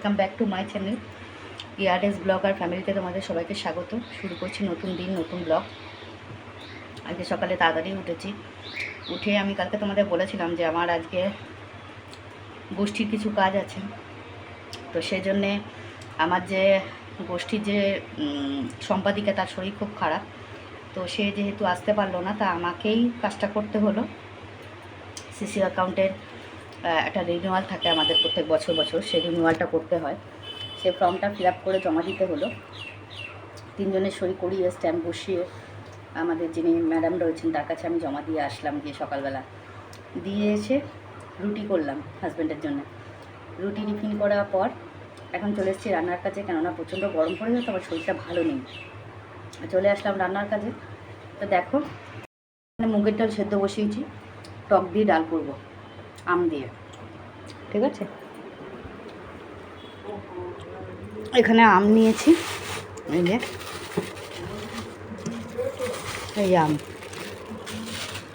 Welcome back to my channel ইয়ারডেস blog আর ফ্যামিলিতে তোমাদের সবাইকে স্বাগত। শুরু করছি নতুন দিন, নতুন ব্লগ আজকে সকালে তাড়াতাড়ি উঠেছি। উঠে আমি কালকে তোমাদের বলেছিলাম যে আমার আজকে গোষ্ঠীর কিছু কাজ আছে। তো সেই জন্যে আমার যে গোষ্ঠীর যে সম্পাদিকা, তার শরীর খুব খারাপ। তো সে যেহেতু আসতে পারল না, তা আমাকেই কাজটা করতে হলো। সিসি অ্যাকাউন্টের একটা রিনিউয়াল থাকে আমাদের প্রত্যেক বছর বছর। সেই রিনিউয়ালটা করতে হয়। সেই ফর্মটা ফিল আপ করে জমা দিতে হলো। তিনজনের সই করিয়ে স্ট্যাম্প বসিয়ে আমাদের যিনি ম্যাডাম রয়েছেন, তার কাছে আমি জমা দিয়ে আসলাম গিয়ে সকালবেলা। দিয়ে এসে রুটি করলাম হাজব্যান্ডের জন্য। রুটি টিফিন করার পর এখন চলে এসেছি রান্নার কাছে কেননা প্রচণ্ড গরম পড়ে তো আমার শরীরটা ভালো নেই। চলে আসলাম রান্নার কাজে। তো দেখো মুগের ডাল সেদ্ধ বসিয়েছি। টক দিয়ে ডাল করব। আম দিয়ে। ঠিক আছে? এখানে আম নিয়েছি। এই যে। এই আম।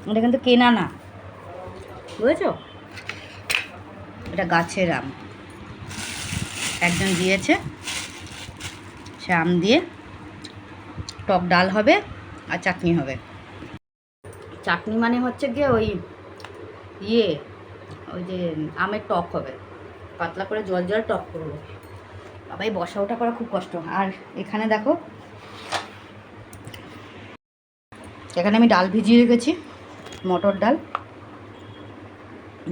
এটা কিন্তু কেনা না। বুঝেছ? এটা গাছের আম। একজন দিয়েছে। সে আম দিয়ে টক ডাল হবে আর চাটনি হবে। চাটনি মানে হচ্ছে গিয়ে ওই ইয়ে ওই যে আমের টক হবে। পাতলা করে জল জল টক করব। বাবা এই বসা ওঠা করা খুব কষ্ট। আর এখানে দেখো, এখানে আমি ডাল ভিজিয়ে রেখেছি, মটর ডাল।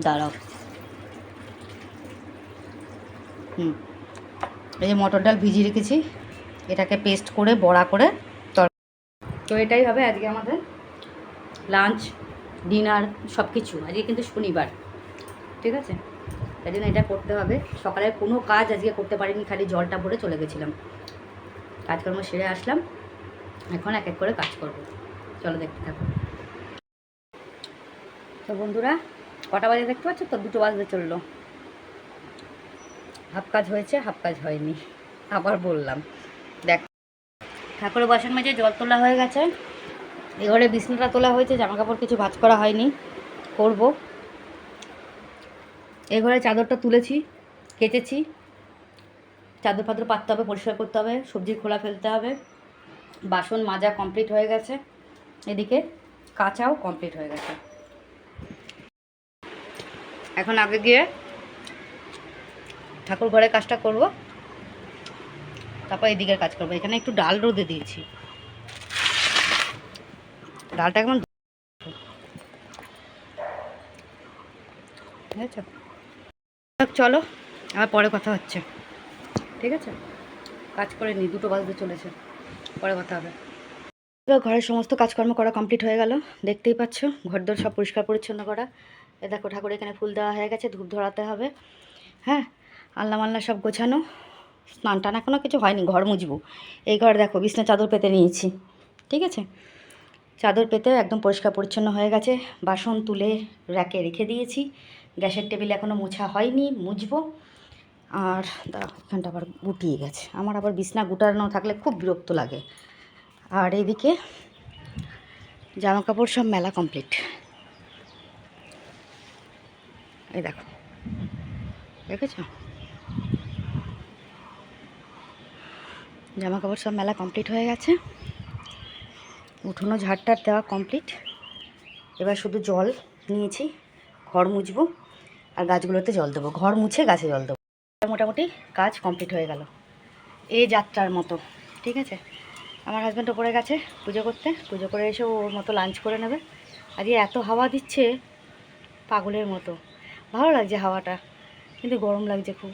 দাঁড়াও। হুম, এই যে মটর ডাল ভিজিয়ে রেখেছি, এটাকে পেস্ট করে, বড়া করে তো এটাই হবে আজকে আমাদের লাঞ্চ, ডিনার সব কিছু আজকে কিন্তু শনিবার। ঠিক আছে? তাই জন্য এটা করতে হবে। সকালে কোনো কাজ আজকে করতে পারিনি, খালি জলটা ভরে চলে গেছিলাম। কাজকর্ম সেরে আসলাম। এখন এক এক করে কাজ করব। চলো দেখতে থাকো। তো বন্ধুরা, কটা বাজে দেখতে পাচ্ছ তো? দুটো বাজতে চলল। হাফ কাজ হয়েছে, হাফ কাজ হয়নি। আবার বললাম। দেখ। ঠাকুরের বাসন মেজে জল তোলা হয়ে গেছে। এ ঘরে বিছনাটা তোলা হয়েছে জামা কাপড় কিছু ভাজ করা হয়নি। করব। এ ঘরে চাদরটা তুলেছি কেটেছি চাদর ফাদর পাততে হবে, পরিষ্কার করতে হবে, সবজির খোলা ফেলতে হবে। বাসন মাজা কমপ্লিট হয়ে গেছে। এদিকে কাঁচাও কমপ্লিট হয়ে গেছে। এখন আগে গিয়ে ঠাকুর ঘরে কাজটা করব। তারপর এদিকের কাজ করব। এখানে একটু ডাল রোদে দিয়েছি। ডালটা এখন ঠিক আছে চলো। আবার পরে কথা হচ্ছে। ঠিক আছে? কাজ করে নি, দুটো বাজতে চলেছে। পরে কথা হবে। ঘরের সমস্ত কাজকর্ম করা কমপ্লিট হয়ে গেল। দেখতেই পাচ্ছ, ঘরদোর সব পরিষ্কার পরিচ্ছন্ন করা। এ দেখো, ঠাকুর এখানে ফুল দেওয়া হয়ে গেছে, ধূপ ধরাতে হবে। হ্যাঁ? আল্লা মাল্লা সব গোছানো। স্নান টান এখনও কিছু হয়নি, ঘর মুছবো। এই ঘর দেখো, বিছনা চাদর পেতে নিয়েছি। ঠিক আছে? চাদর পেতে একদম পরিষ্কার পরিচ্ছন্ন হয়ে গেছে। বাসন তুলে র্যাকে রেখে দিয়েছি। গ্যাসের টেবিল এখনও মোছা হয়নি, মুছবো। আর দাঁড়াও, এখানটা আবার গুটিয়ে গেছে। আমার আবার বিছনা গুটানো থাকলে খুব বিরক্ত লাগে। আর এদিকে জামা কাপড় সব মেলা কমপ্লিট। এই দেখো, দেখেছ? জামা কাপড় সব মেলা কমপ্লিট হয়ে গেছে। উঠোনো ঝাড়টার দেওয়া কমপ্লিট। এবার শুধু জল নিয়েছি, ঘর মুছবো। আর গাছগুলোতে জল দেবো। ঘর মুছে গাছে জল দেবো। মোটামুটি কাজ কমপ্লিট হয়ে গেল। এই যাত্রার মতো, ঠিক আছে? আমার হাজব্যান্ড ওপরে গেছে পুজো করতে। পুজো করে এসে ওর মতো লাঞ্চ করে নেবে। আজকে এত হাওয়া দিচ্ছে পাগলের মতো। ভালো লাগছে হাওয়াটা, কিন্তু গরম লাগছে খুব।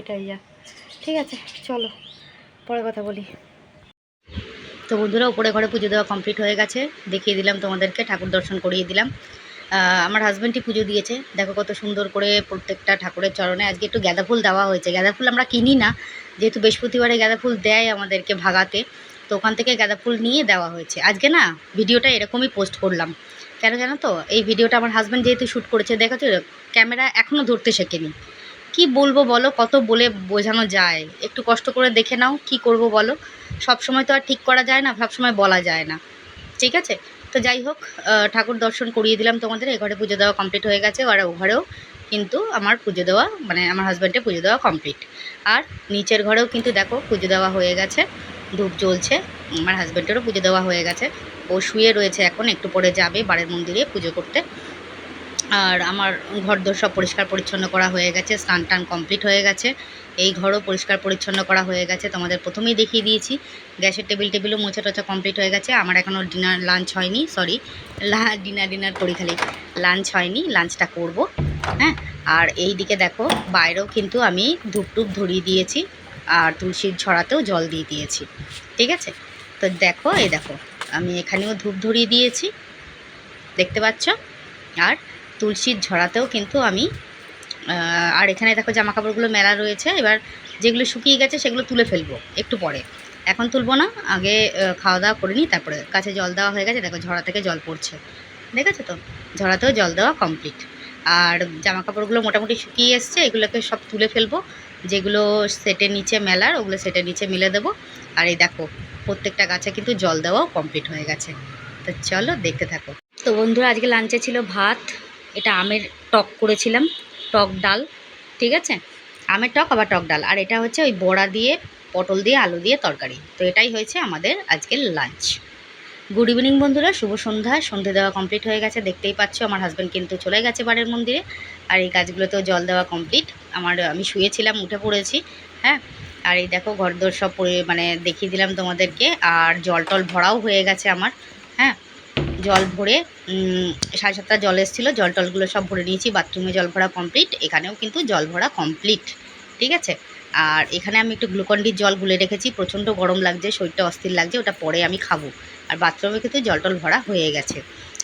এটাই যা। ঠিক আছে, চলো, পরে কথা বলি। তো বন্ধুরা, উপরে ঘরে পুজো দেওয়া কমপ্লিট হয়ে গেছে। দেখিয়ে দিলাম তোমাদেরকে, ঠাকুর দর্শন করিয়ে দিলাম। আমার হাজব্যান্ডই পুজো দিয়েছে। দেখো কত সুন্দর করে প্রত্যেকটা ঠাকুরের চরণে আজকে একটু গাঁদা ফুল দেওয়া হয়েছে। গাঁদা ফুল আমরা কিনি না, যেহেতু বৃহস্পতিবারে গাঁদা ফুল দেয় আমাদেরকে ভাগাতে, তো ওখান থেকে গাঁদা ফুল নিয়ে দেওয়া হয়েছে। আজকে না ভিডিওটা এরকমই পোস্ট করলাম। কেন জানো তো? এই ভিডিওটা আমার হাজব্যান্ড যেহেতু শ্যুট করেছে, দেখো তো ক্যামেরা এখনও ধরতে শেখেনি। কি বলব বলো? কত বলে বোঝানো যায়? একটু কষ্ট করে দেখে নাও, কি করব বলো? সব সময় তো আর ঠিক করা যায় না সব সময় বলা যায় না। ঠিক আছে? তো যাই হোক ঠাকুর দর্শন করিয়ে দিলাম তোমাদের। এ ঘরে পুজো দেওয়া কমপ্লিট হয়ে গেছে আর ও ঘরেও। কিন্তু আমার পুজো দেওয়া মানে আমার হাজব্যান্ডের পুজো দেওয়া কমপ্লিট আর নিচের ঘরেও কিন্তু দেখো পুজো দেওয়া হয়ে গেছে, ধূপ জ্বলছে, আমার হাজব্যান্ডেরও পুজো দেওয়া হয়ে গেছে। ও শুয়ে রয়েছে এখন, একটু পরে যাবে বাড়ির মন্দিরে পুজো করতে। আর আমার ঘর দোর সব পরিষ্কার পরিচ্ছন্ন করা হয়ে গেছে, স্নান টান কমপ্লিট হয়ে গেছে। এই ঘরও পরিষ্কার পরিচ্ছন্ন করা হয়ে গেছে, তোমাদের প্রথমেই দেখিয়ে দিয়েছি। গ্যাসের টেবিল টেবিলও মোছা টোছা কমপ্লিট হয়ে গেছে। আমার এখনও ডিনার, লাঞ্চ হয়নি, সরি ডিনার ডিনার করি খালি। লাঞ্চ হয়নি, লাঞ্চটা করব হ্যাঁ? আর এই দিকে দেখো, বাইরেও কিন্তু আমি ধূপ টুপ ধরিয়ে দিয়েছি, আর তুলসীর ছড়াতেও জল দিয়ে দিয়েছি, ঠিক আছে? তো দেখো, এই দেখো, আমি এখানেও ধূপ ধরিয়ে দিয়েছি, দেখতে পাচ্ছ? আর তুলসীর ঝরাতেও কিন্তু আমি আর এখানে দেখো জামা কাপড়গুলো মেলা রয়েছে। এবার যেগুলো শুকিয়ে গেছে সেগুলো তুলে ফেলব একটু পরে। এখন তুলবো না, আগে খাওয়া দাওয়া করে নিই, তারপরে কাছে জল দেওয়া হয়ে গেছে। দেখো ঝরা থেকে জল পড়ছে। দেখেছ তো? ঝরাতেও জল দেওয়া কমপ্লিট আর জামা কাপড়গুলো মোটামুটি শুকিয়ে এসছে, এগুলোকে সব তুলে ফেলব। যেগুলো সেটের নিচে মেলার, ওগুলো সেটের নিচে মিলে দেবো। আর এই দেখো, প্রত্যেকটা গাছে কিন্তু জল দেওয়াও কমপ্লিট হয়ে গেছে। তো চলো দেখতে থাকো। তো বন্ধুরা, আজকে লাঞ্চে ছিল ভাত। এটা আমের টক করেছিলাম, টক ডাল, ঠিক আছে? আমের টক, আবার টক ডাল। আর এটা হচ্ছে ওই বড়া দিয়ে, পটল দিয়ে, আলু দিয়ে তরকারি। তো এটাই হয়েছে আমাদের আজকের লাঞ্চ গুড ইভিনিং বন্ধুরা, শুভ সন্ধ্যা। সন্ধে দেওয়া কমপ্লিট হয়ে গেছে। দেখতেই পাচ্ছ, আমার হাজব্যান্ড কিন্তু চলে গেছে বাড়ির মন্দিরে। আর এই গাছগুলোতেও জল দেওয়া কমপ্লিট আমার, আমি শুয়েছিলাম, উঠে পড়েছি হ্যাঁ? আর এই দেখো, ঘরদোর সব মানে দেখিয়ে দিলাম তোমাদেরকে। আর জল টল ভরাও হয়ে গেছে আমার। জল ভরে সাড়ে সাতটা জল এসেছিল, জল টলগুলো সব ভরে নিয়েছি, বাথরুমে জল ভরা কমপ্লিট এখানেও কিন্তু জল ভরা কমপ্লিট ঠিক আছে? আর এখানে আমি একটু গ্লুকন্ডির জল গুলে রেখেছি, প্রচণ্ড গরম লাগছে, শরীরটা অস্থির লাগছে, ওটা পরে আমি খাব। আর বাথরুমে কিন্তু জল টল ভরা হয়ে গেছে।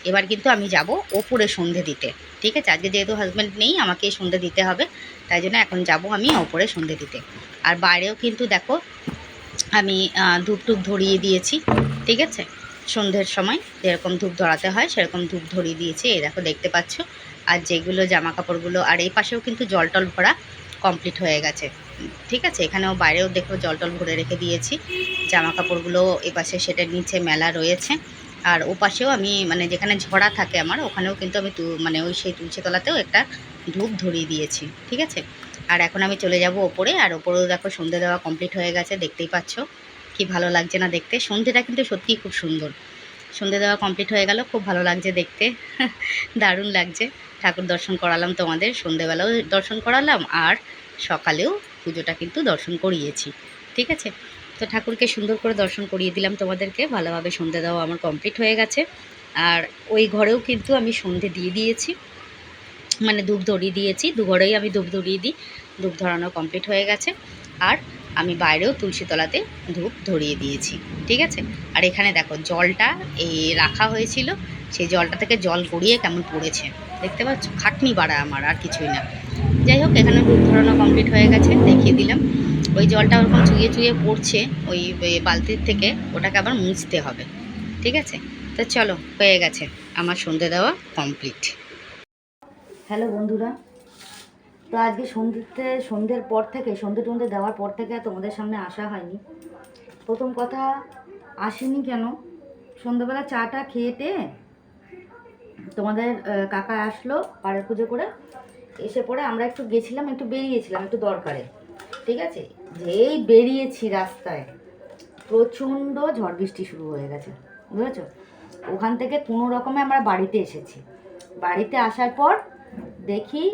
এবার কিন্তু আমি যাব ওপরে সন্ধে দিতে, ঠিক আছে? আজকে যেহেতু হাজব্যান্ড নেই, আমাকে সন্ধে দিতে হবে, তাই জন্য এখন যাব আমি ওপরে সন্ধে দিতে। আর বাইরেও কিন্তু দেখো, আমি ধূপ টুপ ধরিয়ে দিয়েছি, ঠিক আছে? সন্ধ্যের সময় যেরকম ধূপ ধরাতে হয়, সেরকম ধূপ ধরিয়ে দিয়েছি। এই দেখো, দেখতে পাচ্ছ? আর যেগুলো জামা কাপড়গুলো আর এই পাশেও কিন্তু জল টল ভরা কমপ্লিট হয়ে গেছে। ঠিক আছে? এখানেও বাইরেও দেখো জল টল ভরে রেখে দিয়েছি। জামা কাপড়গুলো এ পাশে সেটার নিচে মেলা রয়েছে। আর ও পাশেও আমি মানে যেখানে ঝরা থাকে আমার, ওখানেও কিন্তু আমি মানে ওই সেই তুলসী তলাতেও একটা ধূপ ধরিয়ে দিয়েছি। ঠিক আছে? আর এখন আমি চলে যাব ওপরে, আর ওপরেও দেখো সন্ধে দেওয়া কমপ্লিট হয়ে গেছে, দেখতেই পাচ্ছ। কি ভালো লাগছে না দেখতে। সন্ধেটা কিন্তু সত্যিই খুব সুন্দর। সন্ধে দেওয়া কমপ্লিট হয়ে গেল, খুব ভালো লাগছে দেখতে। দারুণ লাগছে। ঠাকুর দর্শন করালাম তোমাদের, সন্ধেবেলাও দর্শন করালাম, আর সকালেও পুজোটা কিন্তু দর্শন করিয়েছি। ঠিক আছে? তো ঠাকুরকে সুন্দর করে দর্শন করিয়ে দিলাম তোমাদেরকে, ভালোভাবে সন্ধে দেওয়া আমার কমপ্লিট হয়ে গেছে। আর ওই ঘরেও কিন্তু আমি সন্ধে দিয়ে দিয়েছি। মানে ধূপ ধরিয়ে দিয়েছি, দু ঘরেই আমি ধূপ ধরিয়ে দিই, ধূপ ধরানো কমপ্লিট হয়ে গেছে। আর আমি বাইরেও তুলসী তলাতে ধূপ ধরিয়ে দিয়েছি, ঠিক আছে? আর এখানে দেখো জলটা এই রাখা হয়েছিল, সেই জলটা থেকে জল গড়িয়ে কেমন পড়েছে, দেখতে পাচ্ছ? খাটনি বাড়া আমার, আর কিছুই না। যাই হোক, এখানে ধূপ ধরানো কমপ্লিট হয়ে গেছে, দেখিয়ে দিলাম। ওই জলটা ওরকম চুইয়ে চুইয়ে পড়ছে, ওই ওই বালতির থেকে, ওটাকে আবার মুছতে হবে, ঠিক আছে? তো চলো, হয়ে গেছে, আমার সন্ধে দেওয়া কমপ্লিট হ্যালো বন্ধুরা তো আজকে সন্ধ্যেতে সন্ধ্যের পর থেকে সন্ধে টন্ধে দেওয়ার পর থেকে তোমাদের সামনে আসা হয়নি। প্রথম কথা, আসেনি কেন? সন্ধ্যেবেলা চাটা খেয়েতে তোমাদের কাকা আসলো পাড়ের পুজো করে। এসে পরে আমরা একটু গেছিলাম, একটু বেরিয়েছিলাম, একটু দরকারে। ঠিক আছে? যেই বেরিয়েছি রাস্তায়, প্রচণ্ড ঝড় বৃষ্টি শুরু হয়ে গেছে। বুঝেছ? ওখান থেকে কোনো রকমে আমরা বাড়িতে এসেছি। বাড়িতে আসার পর দেখি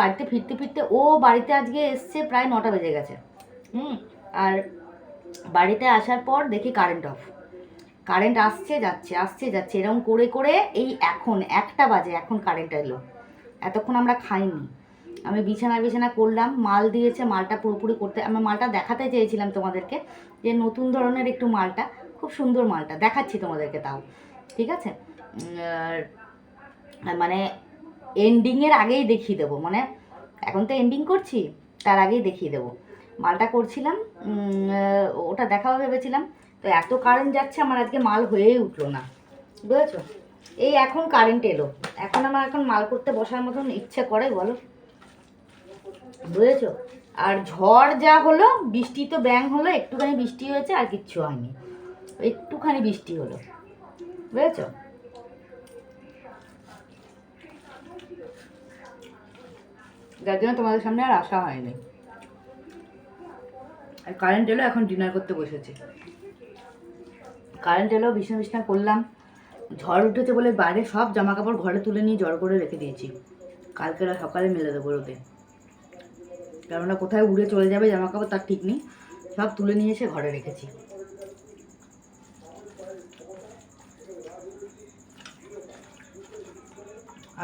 বাড়িতে ফিরতে ফিরতে, ও বাড়িতে আজকে এসছে প্রায় নটা বেজে গেছে। হুম, আর বাড়িতে আসার পর দেখি কারেন্ট অফ কারেন্ট আসছে, যাচ্ছে আসছে, যাচ্ছে, এরকম করে করে এই এখন, একটা বাজে এখন কারেন্ট এলো। এতক্ষণ আমরা খাইনি। আমি বিছানা বিছানা করলাম, মাল দিয়েছে, মালটা পুরোপুরি করতে, আমি মালটা দেখাতে চেয়েছিলাম তোমাদেরকে যে নতুন ধরনের একটু মালটা, খুব সুন্দর মালটা, দেখাচ্ছি তোমাদেরকে তাও। ঠিক আছে? মানে এন্ডিংয়ের আগেই দেখিয়ে দেবো মানে এখন তো এন্ডিং করছি, তার আগেই দেখিয়ে দেবো। মালটা করছিলাম ওটা দেখাবো ভেবেছিলাম, তো এত কারেন্ট যাচ্ছে, আমার আজকে মাল হয়েই উঠল না। বুঝেছ? এই এখন কারেন্ট এলো, এখন আমার এখন মাল করতে বসার মতন ইচ্ছে করে, বলো। বুঝেছ? আর ঝড় যা হলো, বৃষ্টি তো ব্যাং হলো, একটুখানি বৃষ্টি হয়েছে, আর কিচ্ছু হয়নি। একটুখানি বৃষ্টি হলো। বুঝেছ? যার জন্য তোমাদের সামনে আর আসা হয়নি। আর কারেন্ট এলো এখন ডিনার করতে বসেছি। কারেন্ট এলো, বিছনা বিছনা করলাম। ঝড় উঠেছে বলে বাইরে সব জামা কাপড় ঘরে তুলে নিয়ে জড় করে রেখে দিয়েছি। কালকে সকালে মেলে দেবো রোদে কেননা কোথায় উড়ে চলে যাবে জামা কাপড় তার ঠিক নেই। সব তুলে নিয়ে এসে ঘরে রেখেছি।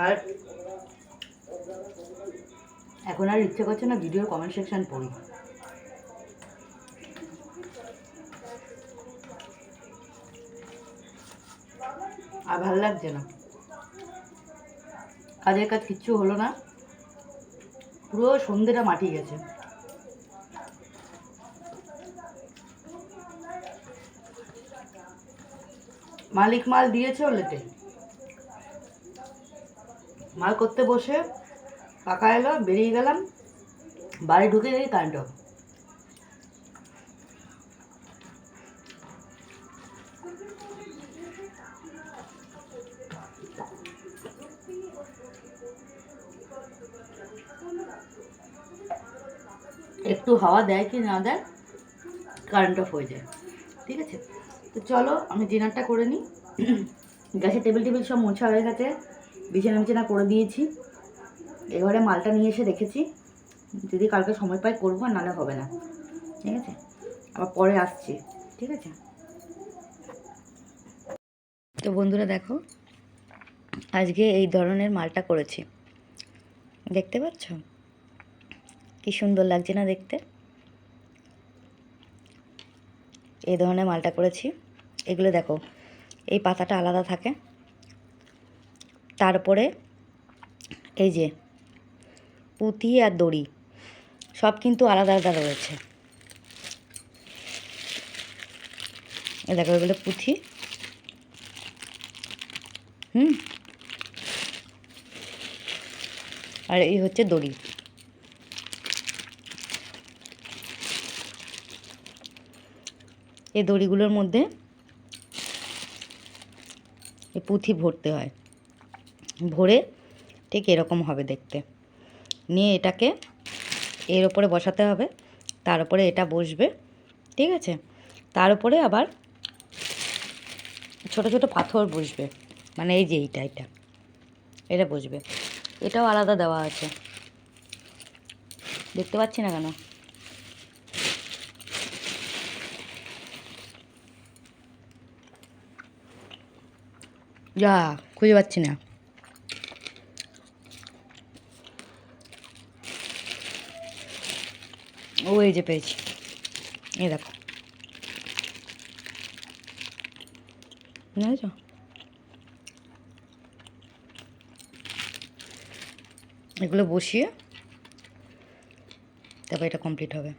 আর এখন আর ইচ্ছে করছে না ভিডিওর কমেন্ট সেকশন পড়ি। আর ভালো লাগছে না। কাজের কাজ কিচ্ছু হলো না। পুরো সন্ধ্যেটা মাটি গেছে। মালিক মাল দিয়েছে লেটে। মাল করতে বসে কাকা এলো বেরিয়ে গেলাম, বাড়ি ঢুকে দেখি কারেন্ট অফ একটু হাওয়া দেয় কি না দেয় কারেন্ট অফ হয়ে যায়। ঠিক আছে? তো চলো, আমি ডিনারটা করে নিই। গ্যাসের টেবিল টেবিল সব মোছা হয়ে গেছে বিছানা বিছানা করে দিয়েছি। এবারে মালটা নিয়ে এসে রেখেছি যদি কালকে সময় পাই করব, আর নাহলে হবে না। ঠিক আছে? আবার পরে আসছি। ঠিক আছে? তো বন্ধুরা দেখো, আজকে এই ধরনের মালটা করেছি। দেখতে পাচ্ছ? কি সুন্দর লাগছে না দেখতে? এই ধরনের মালটা করেছি। এগুলো দেখো, এই পাতাটা আলাদা থাকে। তারপরে এই যে পুঁতি আর দড়ি। সব কিন্তু আলাদা আলাদা রয়েছে। এই দেখো, এগুলো পুঁথি। হুম। আর এই হচ্ছে দড়ি। এই দড়িগুলোর মধ্যে এই পুঁথি ভরতে হয়। ভরে ঠিক এরকম হবে দেখতে। নিয়ে এটাকে এর ওপরে বসাতে হবে। তার উপরে এটা বসবে, ঠিক আছে? তার উপরে আবার ছোট ছোট পাথর বসবে মানে এই যে এইটা এটা এটা বসবে। এটাও আলাদা দেওয়া আছে। দেখতে পাচ্ছি না কেন? যা, খুঁজে পাচ্ছি না। ও এই যে পেয়েছি। এই দেখো। বুঝেছ? এগুলো বসিয়ে তারপর এটা কমপ্লিট হবে।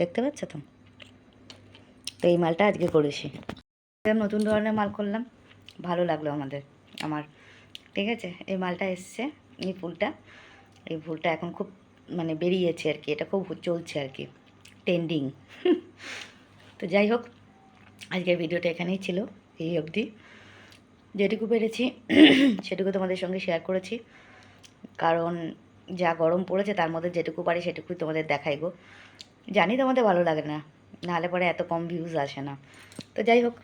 দেখতে পাচ্ছ তো? তো এই মালটা আজকে করেছি। নতুন ধরনের মাল করলাম। ভালো লাগল আমাদের, আমার। ঠিক আছে? এই মালটা এসছে, এই ফুলটা। এই ভুলটা এখন খুব মানে বেরিয়েছে আর কি, এটা খুব চলছে আর কি ট্রেন্ডিং তো যাই হোক, আজকের ভিডিওটা এখানেই ছিল, এই অবধি। যেটুকু পেরেছি, সেটুকু তোমাদের সঙ্গে শেয়ার করেছি। কারণ যা গরম পড়েছে, তার মধ্যে যেটুকু পারি, সেটুকুই তোমাদের দেখাই গো। জানি তোমাদের ভালো লাগে না, নাহলে পরে এত কম ভিউজ আসে না। তো যাই হোক,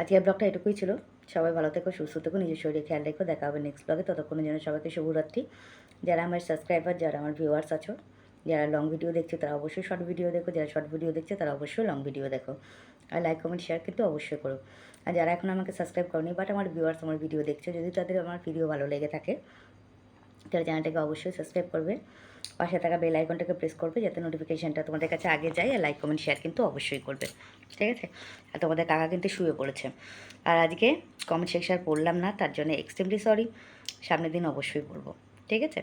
আজকের ব্লগটা এটুকুই ছিল। সবাই ভালো থেকো, সুস্থ থেকো, নিজের শরীরে খেয়াল রেখো, দেখা হবে নেক্সট ব্লগে ততক্ষণের জন্য সবাইকে শুভরাত্রি। যারা আমার সাবস্ক্রাইবার যারা আমার ভিউয়ার্স আছো, যারা লং ভিডিও দেখছ, তারা অবশ্যই শর্ট ভিডিও দেখো। যারা শর্ট ভিডিও দেখছে, তারা অবশ্যই লং ভিডিও দেখো। আর লাইক কমেন্ট শেয়ার কিন্তু অবশ্যই করো। আর যারা এখন আমাকে সাবস্ক্রাইব করনি বাট আমার ভিউয়ার্স আমার ভিডিও দেখছ, যদি তাদের আমার ভিডিও ভালো লেগে থাকে তাহলে চ্যানেলটাকে অবশ্যই সাবস্ক্রাইব করবে। পাশে থাকা বেল আইকনটাকে প্রেস করবে যাতে নোটিফিকেশানটা তোমাদের কাছে আগে যায় আর লাইক কমেন্ট শেয়ার কিন্তু অবশ্যই করবে। ঠিক আছে? আর তোমাদের কাকা কিন্তু শুয়ে পড়েছে। আর আজকে কমেন্ট সেকশন পড়লাম না, তার জন্য এক্সট্রিমলি সরি সামনের দিন অবশ্যই পড়ব। ঠিক আছে?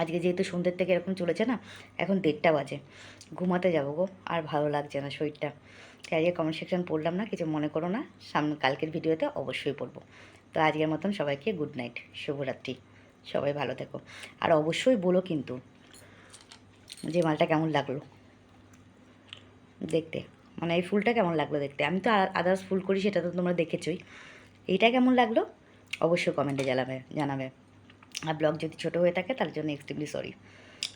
আজকে যেহেতু সন্ধ্যের থেকে এরকম চলেছে না, এখন দেড়টা বাজে। ঘুমাতে যাব গো, আর ভালো লাগছে না শরীরটা। তাই আজকে কমেন্ট সেকশন পড়লাম না, কিছু মনে করো না। সামনে কালকের ভিডিওতে অবশ্যই পড়ব। তো আজকের মতন সবাইকে গুড নাইট শুভরাত্রি। সবাই ভালো থেকো। আর অবশ্যই বলো কিন্তু যে মালটা কেমন লাগল। দেখতে। মানে এই ফুলটা কেমন লাগল দেখতে। আমি তো আদার্স ফুল করি, সেটা তো তোমরা দেখেছই। এইটা কেমন লাগল? অবশ্যই কমেন্টে জানাবে জানাবে। আর ব্লগ যদি ছোটো হয়ে থাকে, তার জন্য এক্সট্রিমলি সরি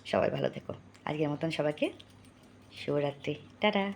সবাই ভালো থেকো। আজকের মতন সবাইকে শুভরাত্রি। টাটা।